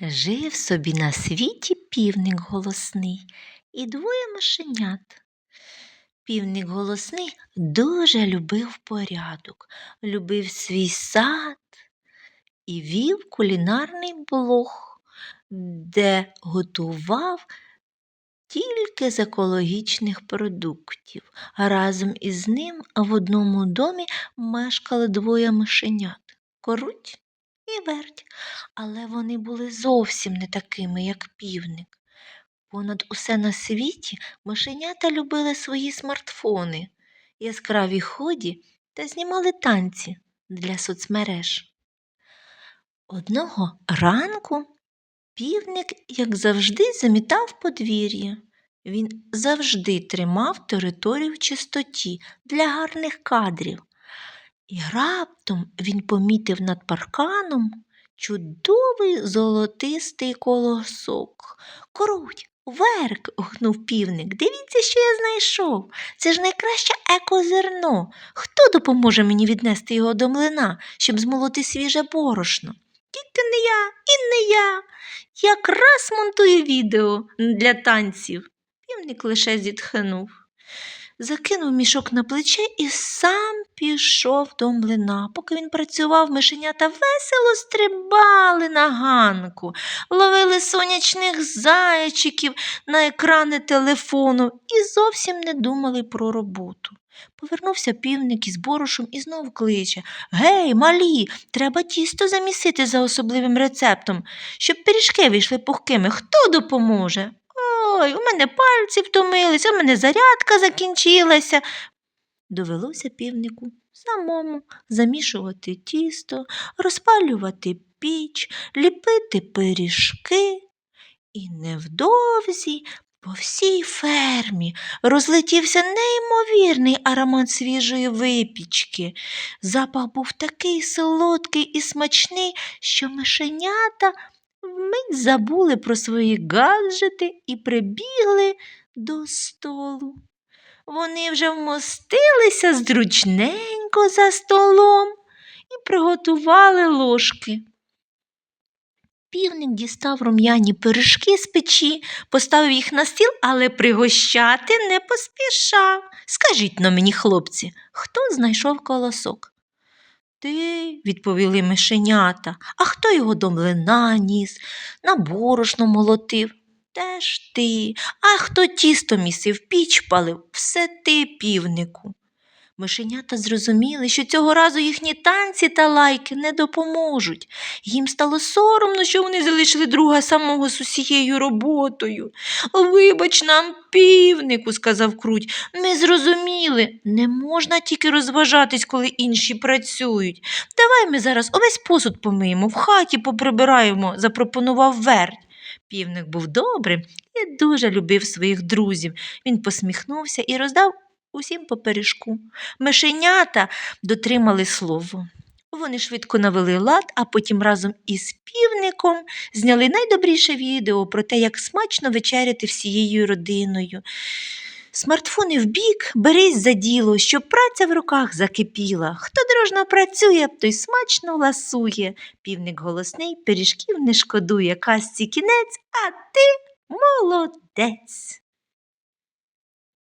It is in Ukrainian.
Жив собі на світі півник голосний і двоє мишенят. Півник голосний дуже любив порядок, любив свій сад і вів кулінарний блог, де готував тільки з екологічних продуктів. Разом із ним в одному домі мешкали двоє мишенят коруть верть. Але вони були зовсім не такими, як півник. Понад усе на світі мишенята любили свої смартфони, яскраві ході та знімали танці для соцмереж. Одного ранку півник, як завжди, замітав подвір'я. Він завжди тримав територію в чистоті для гарних кадрів. І раптом він помітив над парканом чудовий золотистий колосок. Круть, верк, гукнув півник. Дивіться, що я знайшов. Це ж найкраще екозерно. Хто допоможе мені віднести його до млина, щоб змолоти свіже борошно? Тільки не я і не я. Якраз монтую відео для танців. Півник лише зітхнув закинув мішок на плече і сам пішов до млина. Поки він працював, мишенята весело стрибали на ганку, ловили сонячних зайчиків на екрани телефону і зовсім не думали про роботу. Повернувся півник із борошом і знов кличе Гей, малі, треба тісто замісити за особливим рецептом, щоб пиріжки вийшли пухкими. Хто допоможе? Ой, у мене пальці втомились, у мене зарядка закінчилася. Довелося півнику самому замішувати тісто, розпалювати піч, ліпити пиріжки. І невдовзі по всій фермі розлетівся неймовірний аромат свіжої випічки. Запах був такий солодкий і смачний, що мишенята вмить забули про свої гаджети і прибігли до столу. Вони вже вмостилися зручненько за столом і приготували ложки. Півник дістав рум'яні пиріжки з печі, поставив їх на стіл, але пригощати не поспішав. Скажіть но мені, хлопці, хто знайшов колосок? Ти, відповіли мишенята, а хто його до млина ніс, на борошно молотив? Теж ти, а хто тісто місив, піч палив, все ти, півнику. Мишенята зрозуміли, що цього разу їхні танці та лайки не допоможуть. Їм стало соромно, що вони залишили друга самого з усією роботою. Вибач нам, півнику, сказав круть, ми зрозуміли, не можна тільки розважатись, коли інші працюють. Давай ми зараз увесь посуд помиємо, в хаті поприбираємо, запропонував верть. Півник був добрим і дуже любив своїх друзів. Він посміхнувся і роздав усім по пиріжку. Мишенята дотримали слово. Вони швидко навели лад, а потім разом із півником зняли найдобріше відео про те, як смачно вечеряти всією родиною. Смартфони вбік, берись за діло, щоб праця в руках закипіла. Хто дружно працює, той смачно ласує. Півник голосний, пиріжків не шкодує, казці кінець, а ти молодець.